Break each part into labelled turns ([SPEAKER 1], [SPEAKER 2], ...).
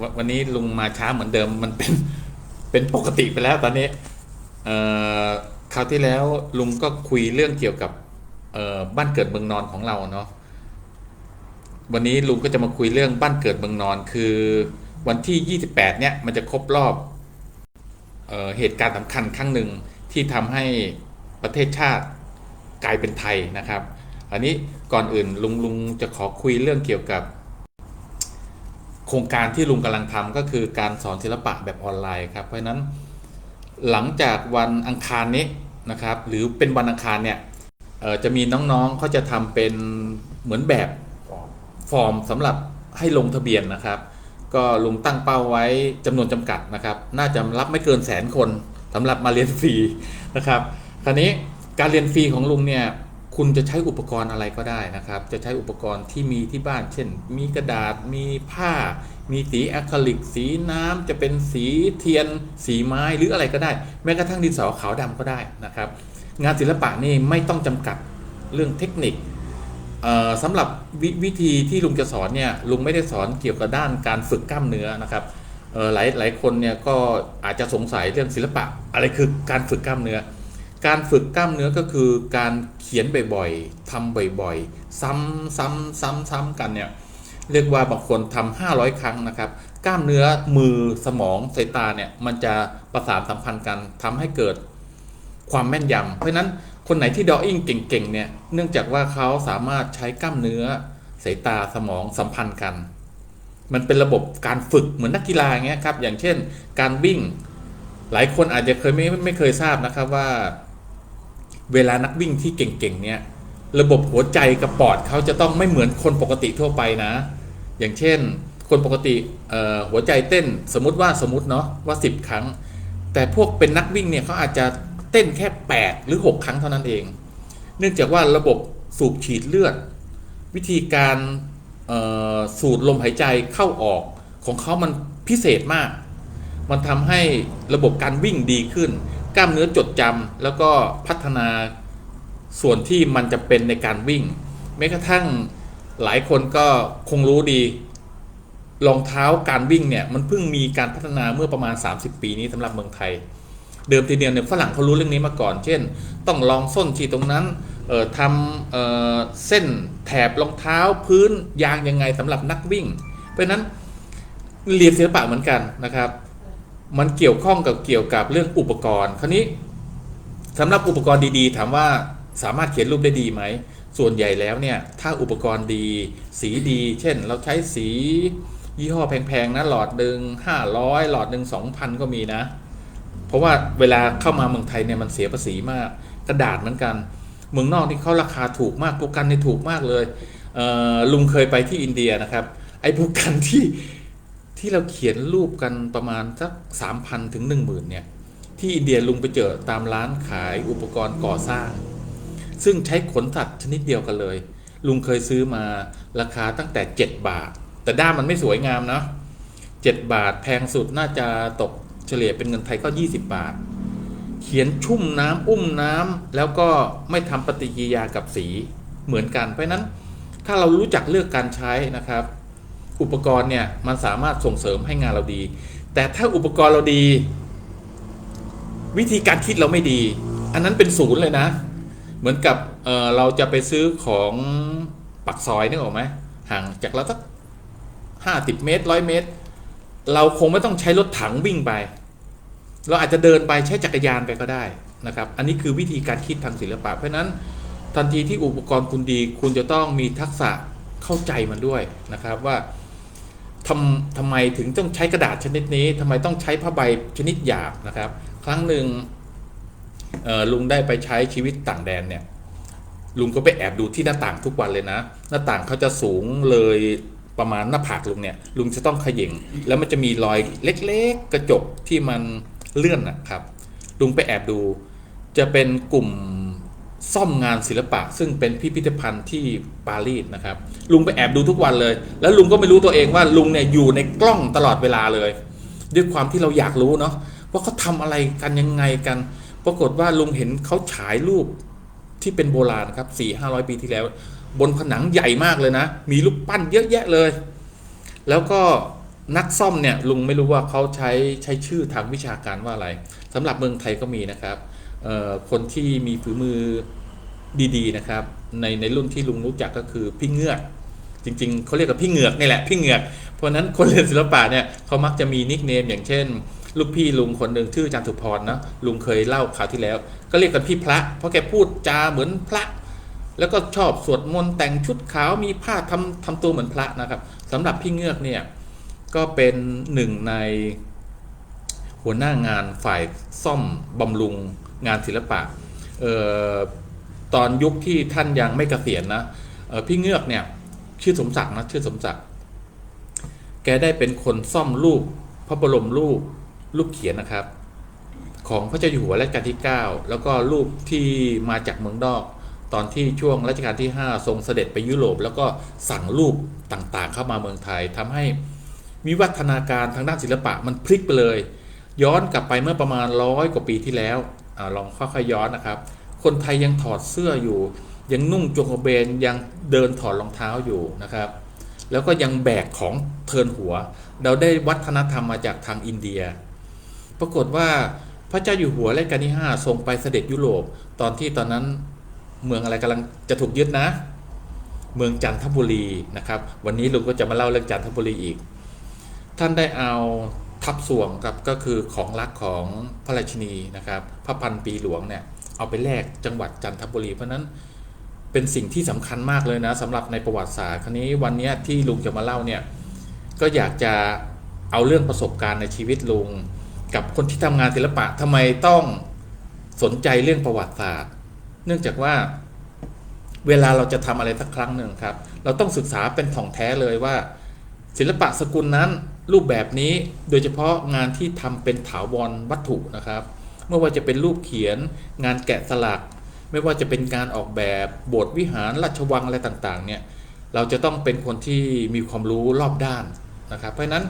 [SPEAKER 1] ววันนี้ลุงมาช้าเหมือนเดิมมันเป็นเป็นปกติไปแล้วตอนนี้เอ่อคราวที่แล้วลุงก็คุยเรื่องเกี่ยวกับเอ่อบ้านเกิดเมืองนอนของเราเนาะวันนี้ลุงก็จะมาคุยเรื่องบ้านเกิดเมืองนอนคือวันที่ 28 เนี่ยมันจะครบรอบเอ่อเหตุการณ์สำคัญครั้งหนึ่งที่ทำให้ประเทศชาติกลายเป็นไทยนะครับ อันนี้ก่อนอื่นลุงลุงจะขอคุยเรื่องเกี่ยวกับ โครงการที่ลุงกำลังทำก็คือการสอนศิลปะแบบออนไลน์ครับเพราะฉะนั้นหลังจากวันอังคารนี้นะครับ หรือเป็นวันอังคารเนี่ยจะมีน้องๆเขาจะทำเป็นเหมือนแบบฟอร์มสำหรับให้ลงทะเบียนนะครับ ก็ลุงตั้งเป้าไว้จำนวนจำกัดนะครับ น่าจะรับไม่เกินแสนคนสำหรับมาเรียนฟรีนะครับ คราวนี้การเรียนฟรีของลุงเนี่ย คุณจะใช้อุปกรณ์อะไรก็ได้นะครับ จะใช้อุปกรณ์ที่มีที่บ้าน เช่น มีกระดาษ มีผ้า มีสีอะคริลิก สีน้ำจะเป็นสีเทียน สีไม้ หรืออะไรก็ได้ แม้กระทั่งดินสอขาวดำก็ได้นะครับ งานศิลปะนี่ไม่ต้องจำกัดเรื่องเทคนิคสำหรับววิธีที่ลุงจะสอนเนี่ย ลุงไม่ได้สอนเกี่ยวกับด้านการฝึกกล้ามเนื้อนะครับหลายหลายคนเนี่ยก็อาจจะสงสัยเรื่องศิลปะอะไรคือการฝึกกล้ามเนื้อ การฝึกกล้ามเนื้อก็คือการเขียนบ่อยๆทำบ่อยๆ ซ้ำซ้ำซ้ำซ้ำกันเนี่ย เรียกว่าบางคนทำ500 ครั้งนะครับ กล้ามเนื้อมือสมองสายตาเนี่ยมันจะประสานสัมพันธ์กันทำให้เกิดความแม่นยำเพราะนั้นคนไหนที่ดออิ่งเก่งๆเนี่ย เนื่องจากว่าเขาสามารถใช้กล้ามเนื้อสายตาสมองสัมพันธ์กัน มันเป็นระบบการฝึกเหมือนนักกีฬาเงี้ยครับ อย่างเช่น การวิ่ง หลายคนอาจจะเคยไม่ไม่เคยทราบนะครับว่า เวลานักวิ่งที่เก่งๆเนี่ยระบบหัวใจกับปอดเขาจะต้องไม่เหมือนคนปกติทั่วไปนะ อย่างเช่น คนปกติหัวใจเต้นสมมติว่าสมมติเนาะว่า 10 ครั้ง แต่พวกเป็นนักวิ่งเนี่ยเขาอาจจะเต้นแค่ 8 หรือ 6 ครั้งเท่านั้นเอง เนื่องจากว่าระบบสูบฉีดเลือด วิธีการสูดลมหายใจเข้าออกของเขามันพิเศษมาก มันทำให้ระบบการวิ่งดีขึ้น กล้ามเนื้อจดจำแล้วก็พัฒนาส่วนที่มันจะเป็นในการวิ่ง แม้กระทั่งหลายคนก็คงรู้ดีรองเท้าการวิ่งเนี่ยมันเพิ่งมีการพัฒนาเมื่อประมาณ 30 ปีนี้สำหรับเมืองไทย เดิมทีเดียวเนี่ยฝรั่งเขารู้เรื่องนี้มาก่อน เช่น ต้องลองส้นฉีดตรงนั้นเอ่อทำเอ่อเส้นแถบรองเท้าพื้นยางยังไงสำหรับนักวิ่ง เพราะนั้นเรียนศิลปะเหมือนกันนะครับ มันเกี่ยวข้องกับเกี่ยวกับเรื่องอุปกรณ์ คราวนี้สำหรับอุปกรณ์ดีๆ ถามว่าสามารถเขียนรูปได้ดีไหม ส่วนใหญ่แล้วเนี่ย ถ้าอุปกรณ์ดี สีดี เช่น เราใช้สียี่ห้อแพงๆนะหลอดหนึ่ง500หลอดหนึ่ง2,000ก็มีนะ เพราะว่าเวลาเข้ามาเมืองไทยเนี่ยมันเสียภาษีมาก กระดาษเหมือนกัน เมืองนอกที่เขาราคาถูกมากโปรกันนี่ถูกมากเลยเลุงเคยไปที่อินเดียนะครับ ไอ้โปรกันที่ ที่เราเขียนรูปกันประมาณสักสามพันถึงหนึ่งหมื่นเนี่ย ที่อินเดียลุงไปเจอตามร้านขายอุปกรณ์ก่อสร้าง ซึ่งใช้ขนสัตว์ชนิดเดียวกันเลย ลุงเคยซื้อมาราคาตั้งแต่ 7 บาท แต่ด้ามมันไม่สวยงามนะ7บาทแพงสุดน่าจะตกเฉลี่ยเป็นเงินไทยก็ 20 บาท เขียนชุ่มน้ำอุ้มน้ำแล้วก็ไม่ทำปฏิกิริยากับสีเหมือนกันเพราะฉะนั้นถ้าเรารู้จักเลือกการใช้นะครับ อุปกรณ์เนี่ยมันสามารถส่งเสริมให้งานเราดี แต่ถ้าอุปกรณ์เราดี วิธีการคิดเราไม่ดี อันนั้นเป็นศูนย์เลยนะ เหมือนกับเเราจะไปซื้อของปักซอยนึกออกไหมห่างจากเราสักห้าสิบเมตรร้อยเมตร เราคงไม่ต้องใช้รถถังวิ่งไป เราอาจจะเดินไปใช้จักรยานไปก็ได้นะครับ อันนี้คือวิธีการคิดทางศิลปะ เพราะนั้นทันทีที่อุปกรณ์คุณดี คุณจะต้องมีทักษะเข้าใจมันด้วยนะครับว่า ทำทำไมถึงต้องใช้กระดาษชนิดนี้ทำไมต้องใช้ผ้าใบชนิดหยาบนะครับ ครั้งหนึ่งลุงได้ไปใช้ชีวิตต่างแดนเนี่ยลุงก็ไปแอบดูที่หน้าต่างทุกวันเลยนะ หน้าต่างเขาจะสูงเลยประมาณหน้าผากลุงเนี่ยลุงจะต้องขย่งแล้วมันจะมีรอยเล็กๆกระจกที่มันเลื่อนนะครับ ลุงไปแอบดู จะเป็นกลุ่ม ซ่อมงานศิลปะ ซึ่งเป็นพิพิธภัณฑ์ที่ปารีสนะครับ ลุงไปแอบดูทุกวันเลย แล้วลุงก็ไม่รู้ตัวเองว่าลุงเนี่ยอยู่ในกล้องตลอดเวลาเลย ด้วยความที่เราอยากรู้เนาะว่าเขาทำอะไรกันยังไงกัน ปรากฏว่าลุงเห็นเขาฉายรูปที่เป็นโบราณครับสี่ห้าร้อยปีที่แล้ว บนผนังใหญ่มากเลยนะ มีรูปปั้นเยอะแยะเลย แล้วก็นักซ่อมเนี่ยลุงไม่รู้ว่าเขาใช้ใช้ชื่อทางวิชาการว่าอะไรสำหรับเมืองไทยก็มีนะครับ คนที่มีฝีมือดีๆนะครับ ในในรุ่นที่ลุงรู้จักก็คือพี่เงือกจริงๆเขาเรียกกับพี่เหงือกนี่แหละพี่เหงือกเพราะนั้นคนเรียนศิลปะเนี่ยเขามักจะมีนิกเนมอย่างเช่น ลูกพี่ลุงคนหนึ่งชื่อจันทุพรนะลุงเคยเล่าข่าวที่แล้ว ก็เรียกกันพี่พระ เพราะแกพูดจาเหมือนพระ แล้วก็ชอบสวดมนต์แต่งชุดขาวมีผ้าทำทำตัวเหมือนพระนะครับสำหรับพี่เงือกเนี่ยก็เป็นหนึ่งในหัวหน้างานฝ่ายซ่อมบำรุง งานศิลปะออตอนยุคที่ท่านยังไม่เกษียณนะออพี่เงือกเนี่ยชื่อสมศักดิ์นะชื่อสมศักดิ์แกได้เป็นคนซ่อมรูปพระบรมรูปรูปเขียนนะครับ ของพระเจ้าอยู่หัวรัชกาลที่ 9 แล้วก็รูปที่มาจากเมืองนอก ตอนที่ช่วงรัชกาลที่ 5 ทรงเสด็จไปยุโรป แล้วก็สั่งรูปต่างๆ เข้ามาเมืองไทยทำให้วิวัฒนาการทางด้านศิลปะมันพลิกไปเลย ย้อนกลับไปเมื่อประมาณร้อยกว่าปีที่แล้ว ลองค่อยๆย้อนนะครับ คนไทยยังถอดเสื้ออยู่ ยังนุ่งจงกระเบนยังเดินถอดรองเท้าอยู่นะครับ แล้วก็ยังแบกของเทินหัว เราได้วัฒนธรรมมาจากทางอินเดีย ปรากฏว่าพระเจ้าอยู่หัวรัชกาลที่5ทรงไปเสด็จยุโรป ตอนที่ตอนนั้นเมืองอะไรกำลังจะถูกยึดนะ เมืองจันทบุรีนะครับ วันนี้ลุงก็จะมาเล่าเรื่องจันทบุรีอีก ท่านได้เอา ทับสวงครับก็คือของรักของพระราชินีนะครับ พระพันปีหลวงเนี่ยเอาไปแลกจังหวัดจันทบุรี เพราะนั้นเป็นสิ่งที่สำคัญมากเลยนะสำหรับในประวัติศาสตร์ครนี้วันนี้ที่ลุงจะมาเล่าเนี่ยก็อยากจะเอาเรื่องประสบการณ์ในชีวิตลุง กับคนที่ทำงานศิลปะทำไมต้องสนใจเรื่องประวัติศาสตร์ เนื่องจากว่าเวลาเราจะทำอะไรสักครั้งหนึ่งครับ เราต้องศึกษาเป็นถ่องแท้เลยว่า ศิลปะสกุลนั้น รูปแบบนี้โดยเฉพาะงานที่ทำเป็นถาวรวัตถุนะครับไม่ว่าจะเป็นรูปเขียนงานแกะสลัก ไม่ว่าจะเป็นการออกแบบโบสถ์วิหารราชวังอะไรต่างๆเนี่ยเราจะต้องเป็นคนที่มีความรู้รอบด้านนะครับ เพราะฉะนั้น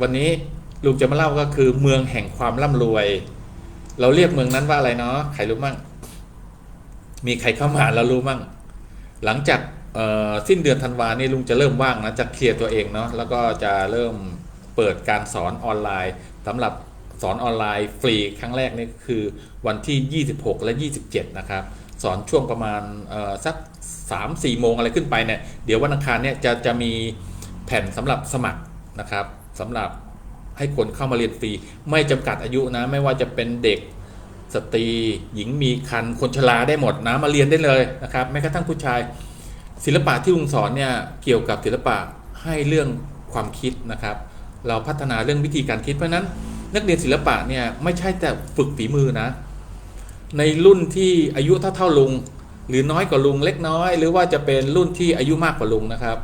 [SPEAKER 1] วันนี้ลุงจะมาเล่าก็คือเมืองแห่งความร่ำรวย เราเรียกเมืองนั้นว่าอะไรเนาะใครรู้มั่งมีใครเข้ามาแล้วรู้มั่ง หลังจากสิ้นเดือนธันวาเนี่ลุงจะเริ่มว่างนะจะเคลียร์ตัวเองเนาะแล้วก็จะเริ่ม เปิดการสอนออนไลน์สำหรับสอนออนไลน์ฟรีครั้งแรกนี่คือวันที่ 26 และ 27 นะครับ สอนช่วงประมาณสัก 3-4 โมงอะไรขึ้นไปเนี่ยเดี๋ยววันอังคารเนี่ยจะจะมีแผ่นสำหรับสมัครนะครับสำหรับให้คนเข้ามาเรียนฟรี ไม่จำกัดอายุนะ ไม่ว่าจะเป็นเด็กสตรีหญิงมีคันคนชราได้หมดนะมาเรียนได้เลยนะครับแม้กระทั่งผู้ชาย ศิลปะที่ลุงสอนเนี่ยเกี่ยวกับศิลปะให้เรื่องความคิดนะครับ เราพัฒนาเรื่องวิธีการคิดเพราะนั้น นักเรียนศิลปะเนี่ยไม่ใช่แต่ฝึกฝีมือนะ ในรุ่นที่อายุเท่าเท่าๆลุง หรือน้อยกว่าลุงเล็กน้อย หรือว่าจะเป็นรุ่นที่อายุมากกว่าลุงนะครับ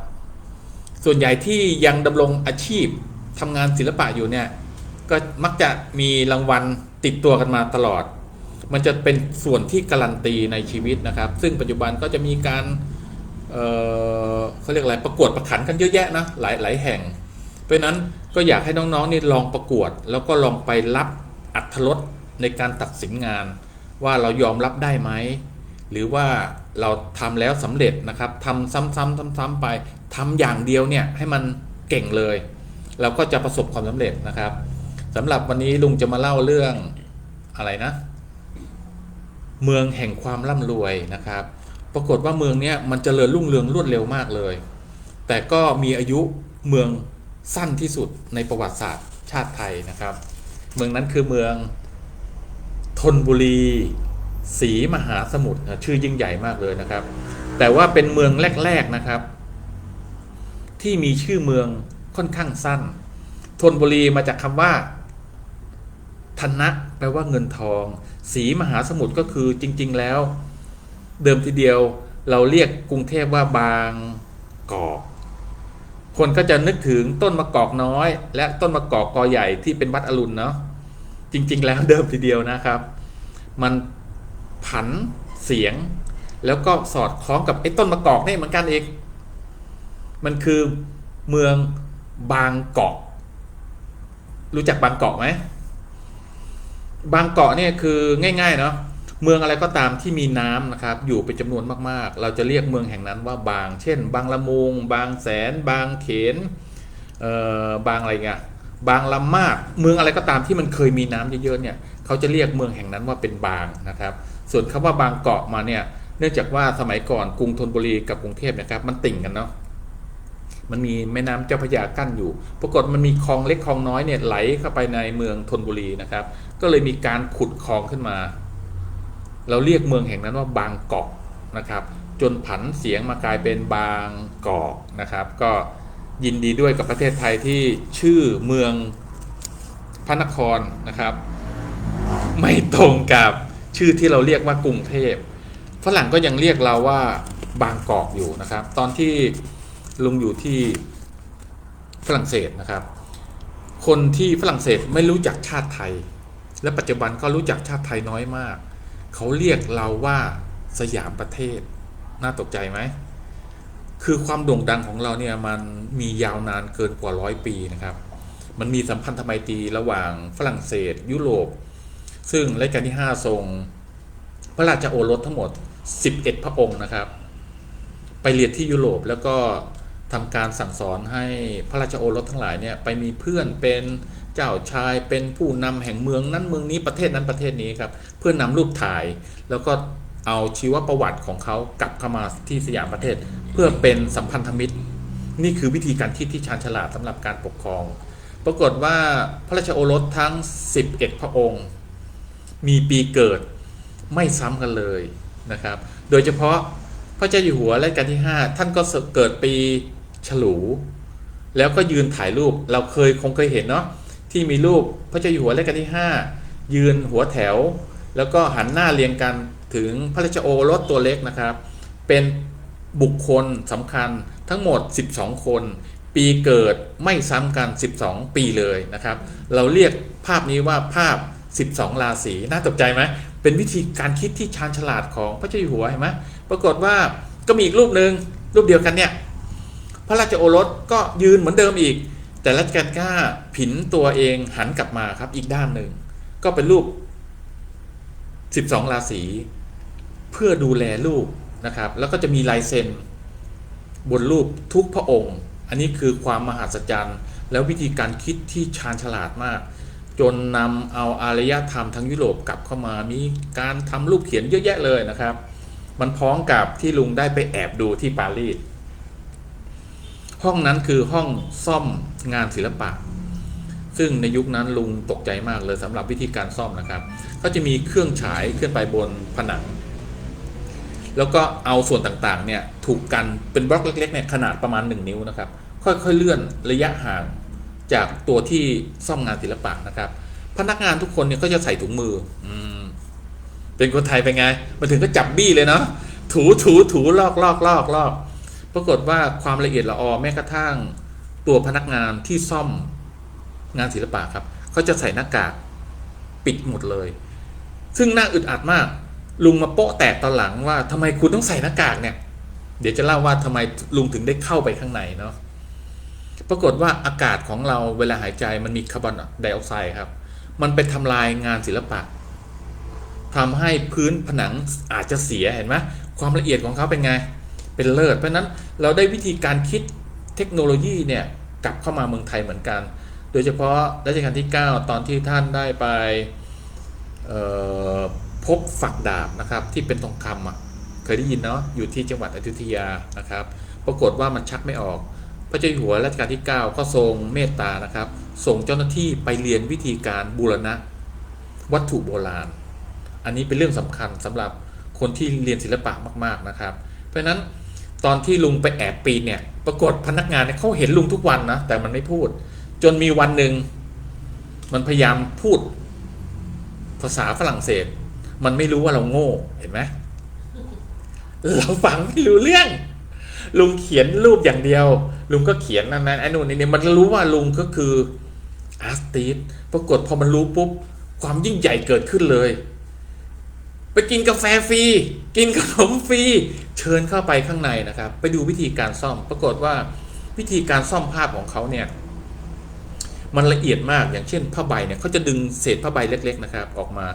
[SPEAKER 1] ส่วนใหญ่ที่ยังดำรงอาชีพทำงานศิลปะอยู่เนี่ยก็มักจะมีรางวัลติดตัวกันมาตลอด มันจะเป็นส่วนที่การันตีในชีวิตนะครับ ซึ่งปัจจุบันก็จะมีการเเขาเรียกอะไรประกวดประขันกันเยอะแยะนะหลายหลายแห่ง เพราะนั้น ก็อยากให้น้องๆนี่ลองประกวด แล้วก็ลองไปรับอัตรสในการตัดสินงาน ว่าเรายอมรับได้ไหมหรือว่าเราทำแล้วสำเร็จนะครับทำซ้ำๆซ้ำๆไปทำอย่างเดียวเนี่ยให้มันเก่งเลย เราก็จะประสบความสำเร็จนะครับสำหรับวันนี้ลุงจะมาเล่าเรื่องอะไรนะ เมืองแห่งความร่ำรวยนะครับ ปรากฏว่าเมืองเนี้ยมันเจริญรุ่งเรืองรวดเร็วมากเลย แต่ก็มีอายุเมือง สั้นที่สุดในประวัติศาสตร์ชาติไทยนะครับ เมืองนั้นคือเมืองธนบุรีศรีมหาสมุทรชื่อยิ่งใหญ่มากเลยนะครับ แต่ว่าเป็นเมืองแรกๆนะครับ ที่มีชื่อเมืองค่อนข้างสั้นธนบุรีมาจากคำว่าธนะแปลว่าเงินทองสีมหาสมุทรก็คือจริง ๆแล้ว เดิมทีเดียวเราเรียกกรุงเทพว่าบางกอก คนก็จะนึกถึงต้นมะกอกน้อย และต้นมะกอกกอใหญ่ที่เป็นวัดอรุณเนาะจริง ๆ แล้วเดิมทีเดียวนะครับ มันผันเสียง แล้วก็สอดคล้องกับไอ้ต้นมะกอกนี่เหมือนกันเองมันคือเมืองบางเกอกรู้จักบางเกอกไหมบางเกาะเนี่ยคือง่ายๆเนาะ เมืองอะไรก็ตามที่มีน้ำนะครับอยู่เป็นจำนวนมากๆ เราจะเรียกเมืองแห่งนั้นว่าบาง เช่น บางละมุง บางแสน บางเขนเอ่อบางอะไรเงี้ยบางลำมาก เมืองอะไรก็ตามที่มันเคยมีน้ำเยอะๆเนี่ยเขาจะเรียกเมืองแห่งนั้นว่าเป็นบางนะครับ ส่วนคำว่าบางเกาะมาเนี่ยเนื่องจากว่าสมัยก่อนกรุงธนบุรีกับกรุงเทพนะครับมันติ่งกันเนาะมันมีแม่น้ำเจ้าพระยากั้นอยู่ ปรากฏมันมีคลองเล็กคลองน้อยเนี่ยไหลเข้าไปในเมืองธนบุรีนะครับ ก็เลยมีการขุดคลองขึ้นมา เราเรียกเมืองแห่งนั้นว่าบางกอกนะครับ จนผันเสียงมากลายเป็นบางกอกนะครับ ก็ยินดีด้วยกับประเทศไทยที่ชื่อเมืองพระนครนะครับ ไม่ตรงกับชื่อที่เราเรียกว่ากรุงเทพฝรั่งก็ยังเรียกเราว่าบางกอกอยู่นะครับ ตอนที่ลุงอยู่ที่ฝรั่งเศสนะครับ คนที่ฝรั่งเศสไม่รู้จักชาติไทย และปัจจุบันก็รู้จักชาติไทยน้อยมาก เขาเรียกเราว่าสยามประเทศ น่าตกใจไหม คือความโด่งดังของเราเนี่ยมันมียาวนานเกินกว่าร้อยปีนะครับ มันมีสัมพันธไมตรีระหว่างฝรั่งเศส ยุโรป ซึ่งรัชกาลที่ 5 ทรง พระราชโอรสทั้งหมด 11 พระองค์นะครับ ไปเรียนที่ยุโรปแล้วก็ ทำการสั่งสอนให้พระราชโอรสทั้งหลายเนี่ยไปมีเพื่อนเป็นเจ้าชายเป็นผู้นำแห่งเมืองนั้นเมืองนี้ประเทศนั้นประเทศนี้ครับเพื่อนำรูปถ่าย แล้วก็เอาชีวประวัติของเขากลับเข้ามาที่สยามประเทศ เพื่อเป็นสัมพันธมิตร นี่คือวิธีการคิดที่ชาญฉลาดสำหรับการปกครอง ปรากฏว่าพระราชโอรสทั้ง 11 พระองค์ มีปีเกิดไม่ซ้ำกันเลยนะครับ โดยเฉพาะพระเจ้าอยู่หัวรัชกาลที่ 5 ท่านก็เกิดปี ฉลูแล้วก็ยืนถ่ายรูปเราเคยคงเคยเห็นเนาะที่มีรูปพระเจ้าอยู่หัวรัชกาลที่ 5 ยืนหัวแถว แล้วก็หันหน้าเรียงกันถึงพระราชโอรสตัวเล็กนะครับ เป็นบุคคลสำคัญทั้งหมด 12 คน ปีเกิดไม่ซ้ำกัน 12 ปีเลยนะครับ เราเรียกภาพนี้ว่าภาพ 12 ราศีน่าตกใจไหมเป็นวิธีการคิดที่ชาญฉลาดของพระเจ้าอยู่หัวเห็นไหมปรากฏว่าก็มีอีกรูปหนึ่งรูปเดียวกันเนี่ย ระราชโอรสก็ยืนเหมือนเดิมอีก แต่รัชกาลที่ห้าผินตัวเองหันกลับมาครับอีกด้านหนึ่ง ก็เป็นรูป 12 ราศีเพื่อดูแลลูกนะครับ แล้วก็จะมีลายเซ็นบนรูปทุกพระองค์ อันนี้คือความมหัศจรรย์ แล้ววิธีการคิดที่ชาญฉลาดมาก จนนำเอาอารยธรรมทั้งยุโรปกลับเข้ามา มีการทำรูปเขียนเยอะแยะเลยนะครับ มันพ้องกับที่ลุงได้ไปแอบดูที่ปารีส ห้องนั้นคือห้องซ่อมงานศิลปะ ซึ่งในยุคนั้นลุงตกใจมากเลยสำหรับวิธีการซ่อมนะครับก็จะมีเครื่องฉายขึ้นไปบนผนัง แล้วก็เอาส่วนต่างๆเนี่ยถูกกันเป็นบล็อกเล็กๆเนี่ยขนาดประมาณ 1 นิ้วนะครับ ค่อยๆเลื่อนระยะห่างจากตัวที่ซ่อมงานศิลปะนะครับ พนักงานทุกคนเนี่ยก็จะใส่ถุงมืออืเป็นคนไทยเป็นไงมาถึงก็จับบี้เลยเนาะถูถูถูลอกลอกลอกลอก ปรากฏว่าความละเอียดละออแม้กระทั่งตัวพนักงานที่ซ่อมงานศิลปะครับเขาจะใส่หน้ากากปิดหมดเลย ซึ่งน่าอึดอัดมาก ลุงมาโป๊ะแตกตอนหลังว่าทำไมคุณต้องใส่หน้ากากเนี่ย เดี๋ยวจะเล่าว่าทำไมลุงถึงได้เข้าไปข้างในเนาะปรากฏว่าอากาศของเราเวลาหายใจมันมีคาร์บอนไดออกไซด์ครับ มันไปทำลายงานศิลปะทำให้พื้นผนังอาจจะเสียเห็นไหมความละเอียดของเขาเป็นไง เป็นเลิศ เพราะนั้นเราได้วิธีการคิดเทคโนโลยีเนี่ยกลับเข้ามาเมืองไทยเหมือนกัน โดยเฉพาะรัชกาลที่ 9 ตอนที่ท่านได้ไปพบฝักดาบนะครับที่เป็นทองคำอะเคยได้ยินเนาะอยู่ที่จังหวัดอยุธยานะครับ ปรากฏว่ามันชักไม่ออก พระเจ้าอยู่หัวรัชกาลที่ 9 ก็ทรงเมตตานะครับ ส่งเจ้าหน้าที่ไปเรียนวิธีการบูรณะวัตถุโบราณ อันนี้เป็นเรื่องสำคัญสำหรับคนที่เรียนศิลปะมาก ๆนะครับ เพราะฉะนั้น ตอนที่ลุงไปแอบปีนเนี่ย ปรากฏพนักงานเนี่ยเขาเห็นลุงทุกวันนะแต่มันไม่พูด จนมีวันหนึ่งมันพยายามพูด ภาษาฝรั่งเศส มันไม่รู้ว่าเราโง่เห็นไหมเราฟังไม่รู้เรื่อง ลุงเขียนรูปอย่างเดียว ลุงก็เขียนนั่นนั่นไอ้นู่นนี่มันรู้ว่าลุงก็คืออาร์ติสปรากฏพอมันรู้ปุ๊บความยิ่งใหญ่เกิดขึ้นเลย ไปกินกาแฟฟรีกินขนมฟรีเชิญเข้าไปข้างในนะครับ ไปดูวิธีการซ่อมปรากฏว่าวิธีการซ่อมภาพของเขาเนี่ยมันละเอียดมากอย่างเช่นผ้าใบเนี่ยเขาจะดึงเศษผ้าใบเล็ก ๆนะครับ ออกมา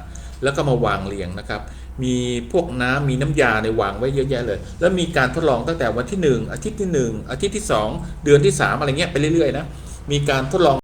[SPEAKER 1] แล้วก็มาวางเรียงนะครับ มีพวกน้ำมีน้ำยาในวางไว้เยอะแยะเลย แล้วมีการทดลองตั้งแต่วันที่ 1 อาทิตย์ที่ 1 อาทิตย์ที่ 2 เดือนที่ 3 อะไรเงี้ยไปเรื่อยๆนะมีการทดลอง